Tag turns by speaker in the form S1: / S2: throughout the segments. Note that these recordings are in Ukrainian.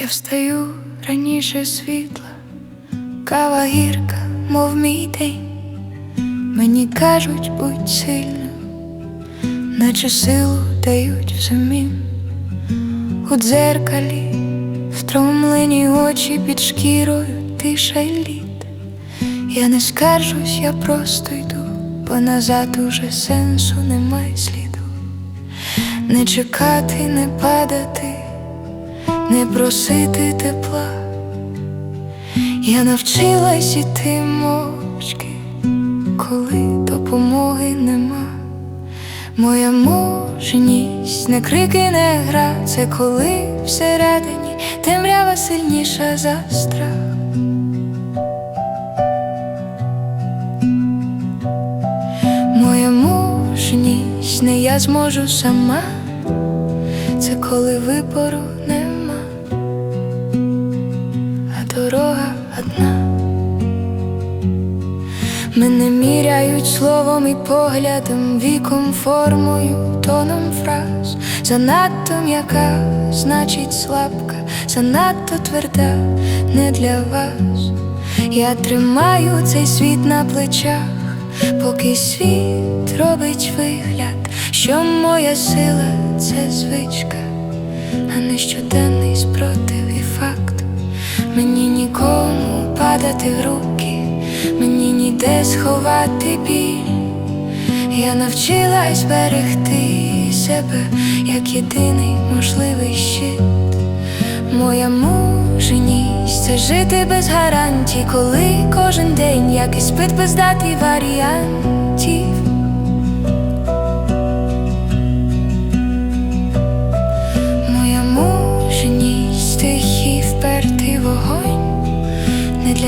S1: Я встаю раніше світла, кава гірка, мов мій день. Мені кажуть, будь сильним, наче силу дають взамін. У дзеркалі втомлені очі під шкірою тиша й лід. Я не скаржусь, я просто йду, бо назад уже сенсу немає сліду. Не чекати, не падати, не просити тепла. Я навчилась іти мовчки, коли допомоги нема. Моя мужність, не крики, не гра, це коли всередині темрява сильніша за страх. Моя мужність, не я зможу сама, це коли вибору нема, дорога одна. Мене міряють словом і поглядом, віком, формою, тоном фраз. Занадто м'яка, значить слабка, занадто тверда, не для вас. Я тримаю цей світ на плечах, поки світ робить вигляд, що моя сила це звичка, а не щоденний падати в руки, мені ніде сховати біль. Я навчилась берегти себе як єдиний можливий щит. Моя мужність це жити без гарантій, коли кожен день як іспит без дати варіантів.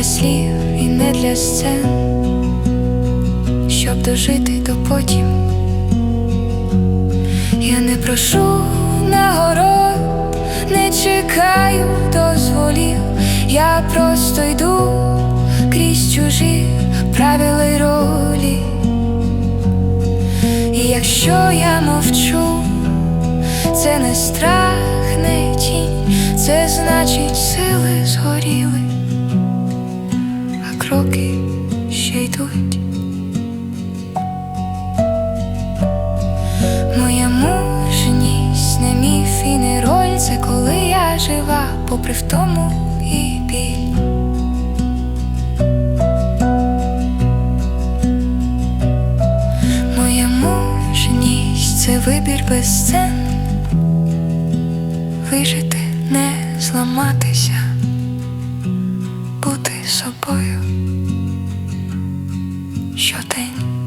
S1: Слів і не для сцен, щоб дожити до потім. Я не прошу нагород, не чекаю дозволів, я просто йду крізь чужі правила й ролі. І якщо я мовчу, це не страх, не тінь, це значить сили згоріли, а кроки ще йдуть. Моя мужність не міф і не роль, це коли я жива, попри втому і біль. Моя мужність це вибір без сцен, вижити, не зламатися, бути собою щодень.